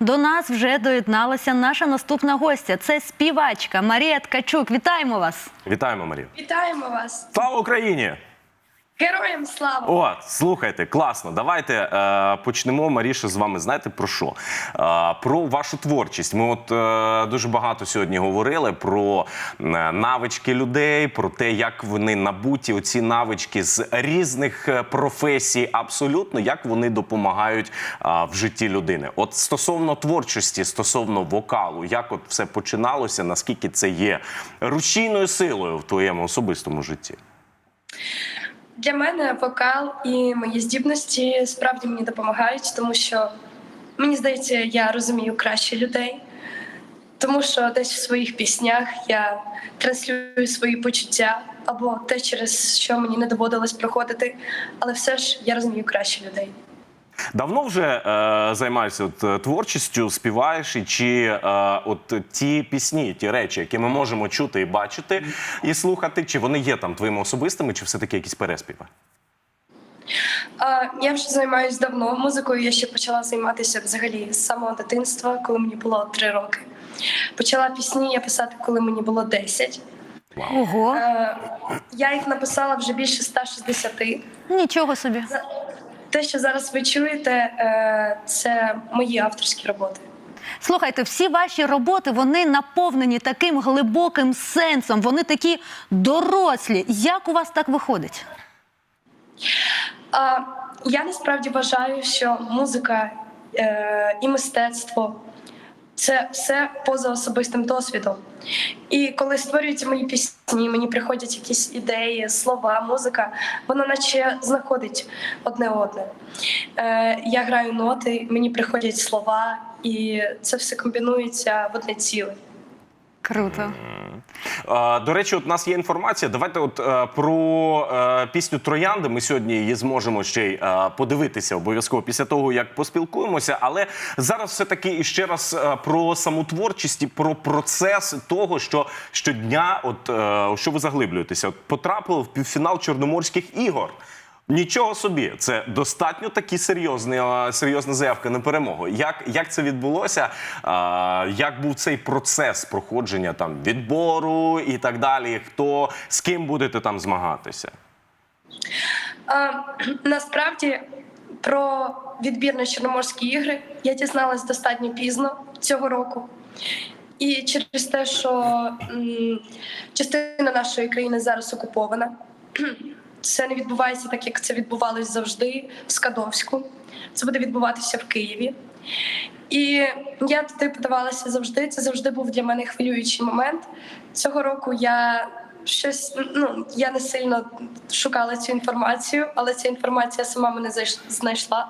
До нас вже доєдналася наша наступна гостя. Це співачка Марія Ткачук. Вітаємо вас! Вітаємо, Марію. Вітаємо вас! Слава Україні! Героям слава! О, слухайте, класно. Давайте е, почнемо, Маріша, з вами. Знаєте про що? Е, про вашу творчість. Ми от е, дуже багато сьогодні говорили про е, навички людей, про те, як вони набуті, оці навички з різних е, професій, абсолютно як вони допомагають е, в житті людини. От стосовно творчості, стосовно вокалу, як от все починалося, наскільки це є рушійною силою в твоєму особистому житті? Для мене вокал і мої здібності справді мені допомагають, тому що мені здається, я розумію краще людей, тому що десь в своїх піснях я транслюю свої почуття або те, через що мені не доводилось проходити, але все ж я розумію краще людей. Давно вже е, займаєшся от, е, творчістю, співаєш, і чи е, от ті пісні, ті речі, які ми можемо чути і бачити і слухати, чи вони є там твоїми особистими, чи все-таки якісь переспіви? А, я вже займаюся давно музикою. Я ще почала займатися взагалі з самого дитинства, коли мені було три роки. Почала пісні я писати, коли мені було 10. Ого, Е, Я їх написала вже більше 160. нічого собі. За- Те, що зараз ви чуєте, е, це мої авторські роботи. Слухайте, всі ваші роботи вони наповнені таким глибоким сенсом. Вони такі дорослі. Як у вас так виходить? Я насправді вважаю, що музика е, і мистецтво це все поза особистим досвідом. І коли створюються мої пісні, мені приходять якісь ідеї, слова, музика, воно наче знаходить одне одне. Е, я граю ноти, мені приходять слова, і це все комбінується в одне ціле. Круто. Е, До речі, от у нас є інформація. Давайте от е, про е, пісню Троянди. Ми сьогодні її зможемо ще й подивитися обов'язково після того, як поспілкуємося. Але зараз все таки іще раз про саму творчість і про процес того, що щодня, от що ви заглиблюєтеся, от потрапили в півфінал Чорноморських ігор. Нічого собі, це достатньо такі серйозні, серйозна заявка на перемогу. Як, як це відбулося? А, як був цей процес проходження там відбору і так далі? Хто з ким будете там змагатися? А, насправді про відбір на Чорноморські ігри я дізналась достатньо пізно цього року. І через те, що м, частина нашої країни зараз окупована, це не відбувається так, як це відбувалось завжди в Скадовську. Це буде відбуватися в Києві. І я туди подавалася завжди. Це завжди був для мене хвилюючий момент. Цього року я щось ну я не сильно шукала цю інформацію, але ця інформація сама мене знайшла.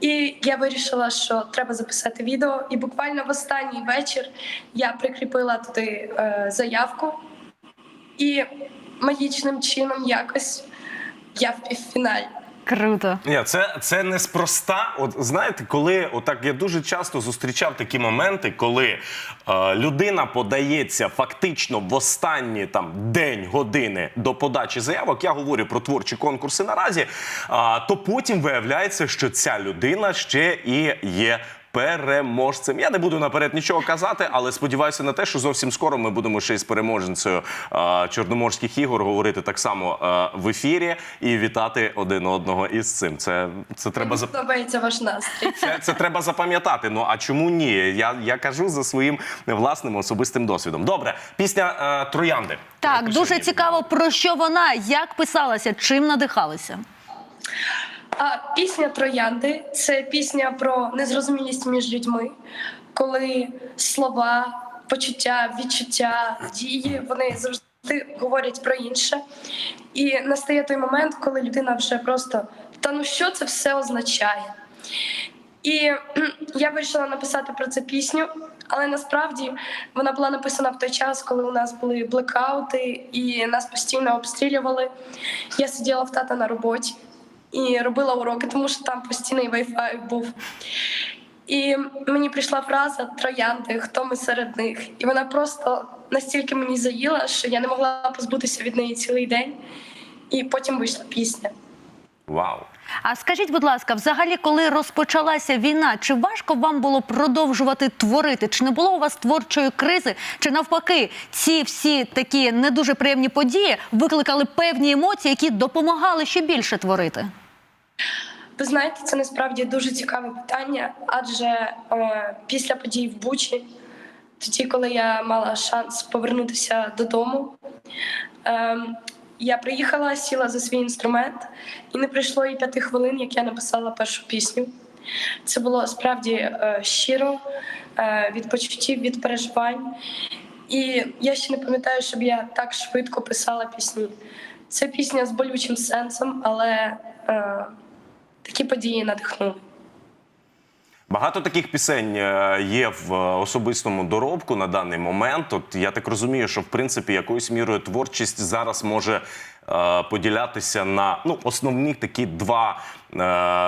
І я вирішила, що треба записати відео. І буквально в останній вечір я прикріпила туди е, заявку, і магічним чином якось я в півфіналі. Круто. Ні, це, це неспроста. От знаєте, коли отак я дуже часто зустрічав такі моменти, коли е, людина подається фактично в останні там день години до подачі заявок. Я говорю про творчі конкурси наразі. А, то потім виявляється, що ця людина ще і є. Переможцем. Я не буду наперед нічого казати, але сподіваюся на те, що зовсім скоро ми будемо ще із переможницею е, Чорноморських ігор говорити так само е, в ефірі і вітати один одного із цим. Це, це треба за подобається ваш настрій. це, це треба запам'ятати. Ну а чому ні? Я, я кажу за своїм власним особистим досвідом. Добре, пісня е, Троянди. Так, дуже цікаво, про що вона, як писалася, чим надихалися. А пісня Троянди це пісня про незрозумілість між людьми, коли слова, почуття, відчуття, дії вони завжди говорять про інше. І настає той момент, коли людина вже просто та ну що це все означає? І я вирішила написати про це пісню, але насправді вона була написана в той час, коли у нас були блекаути і нас постійно обстрілювали. Я сиділа в тата на роботі і робила уроки, тому що там постійний Wi-Fi був. І мені прийшла фраза Троянди, хто ми серед них. І вона просто настільки мені заїла, що я не могла позбутися від неї цілий день. І потім вийшла пісня. Вау. А скажіть, будь ласка, взагалі, коли розпочалася війна, чи важко вам було продовжувати творити? Чи не було у вас творчої кризи? Чи навпаки, ці всі такі не дуже приємні події викликали певні емоції, які допомагали ще більше творити? Ви знаєте, це насправді дуже цікаве питання, адже е, після подій в Бучі, тоді, коли я мала шанс повернутися додому, е, я приїхала, сіла за свій інструмент, і не пройшло і п'яти хвилин, як я написала першу пісню. Це було справді е, щиро, е, від почуттів, від переживань. І я ще не пам'ятаю, щоб я так швидко писала пісні. Це пісня з болючим сенсом, але е, такі події надихнули. Багато таких пісень е, є в е, особистому доробку на даний момент. От я так розумію, що в принципі якоюсь мірою творчість зараз може поділятися на ну основні такі два, е,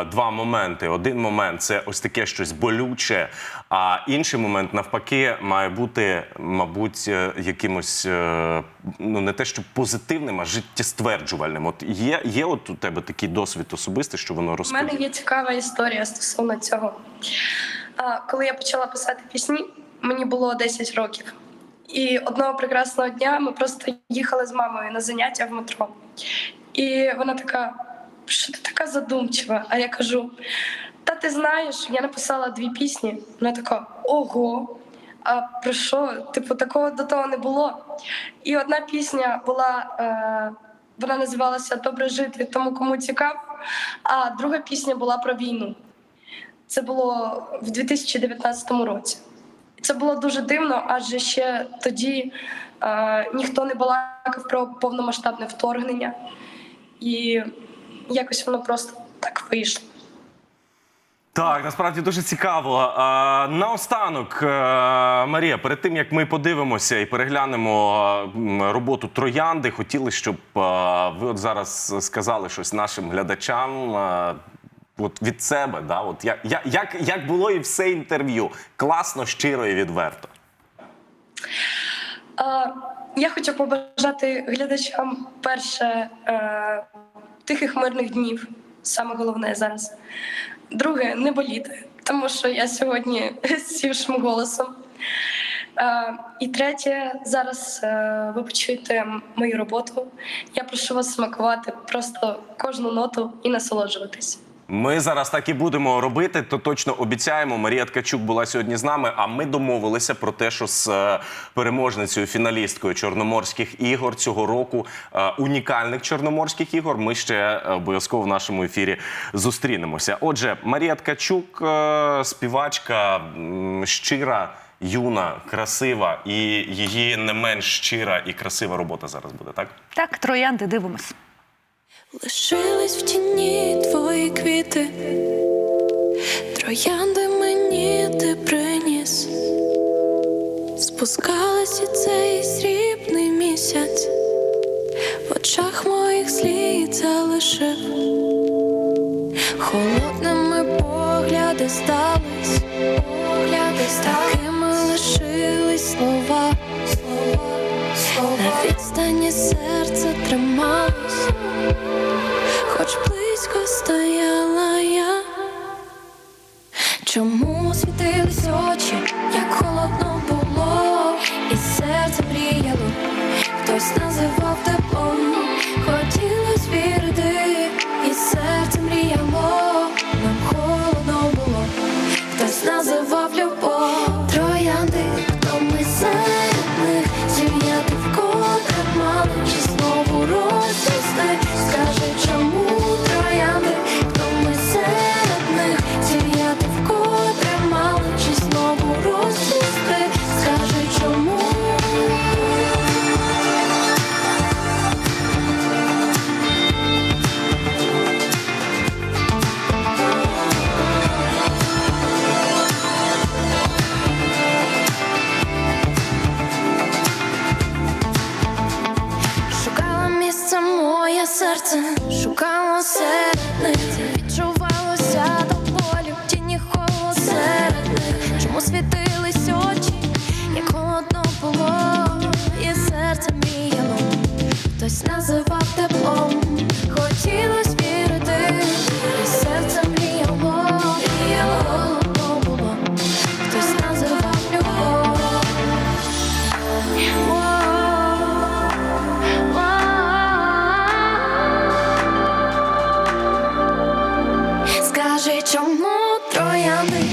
два моменти. Один момент це ось таке щось болюче, а інший момент навпаки має бути, мабуть, е, якимось е, ну не те, що позитивним, а життєстверджувальним. От є, є от у тебе такий досвід особистий, що воно У мене є цікава історія стосовно цього. Коли я почала писати пісні, мені було 10 років. І одного прекрасного дня ми просто їхали з мамою на заняття в метро. І вона така: що ти така задумчива? А я кажу: Та ти знаєш, я написала дві пісні. Вона така: ого. А про що? Типу, такого до того не було. І одна пісня була, е, вона називалася Добре жити тому, кому цікав. А друга пісня була про війну. Це було в 2019 році. Це було дуже дивно, адже ще тоді е, ніхто не балакав про повномасштабне вторгнення, і якось воно просто так вийшло. Так, насправді дуже цікаво. А, наостанок, е, Марія, перед тим як ми подивимося і переглянемо е, роботу троянди, хотіли, щоб е, ви от зараз сказали щось нашим глядачам. От від себе, да, от як, як, як було і все інтерв'ю. Класно, щиро і відверто. Е, я хочу побажати глядачам перше е, тихих мирних днів. Саме головне зараз. Друге, не боліти, тому що я сьогодні з сівшим голосом. Е, і третє, зараз е, ви почуєте мою роботу. Я прошу вас смакувати просто кожну ноту і насолоджуватись. Ми зараз так і будемо робити. То точно обіцяємо. Марія Ткачук була сьогодні з нами. А ми домовилися про те, що з е, переможницею, фіналісткою Чорноморських ігор цього року, е, унікальних чорноморських ігор, ми ще е, обов'язково в нашому ефірі зустрінемося. Отже, Марія Ткачук, співачка щира. Юна, красива, і її не менш щира і красива робота зараз буде, так? Так, троянди, дивимось. Лишились в тіні твої квіти, троянди мені ти приніс, спускалась і цей срібний місяць, в очах моїх слід залишив, холодними погляди стались, погляди такими лишились слова, слова, на відстані серце трималось хоч близько стояла я. Чому світились очі, як холодно було, і серце мріяло, хтось називав теплом, хтось називав теплом, хотілось вірити, і серце мріяло, мріяло, хтось називав любов. Скажи, чому троянди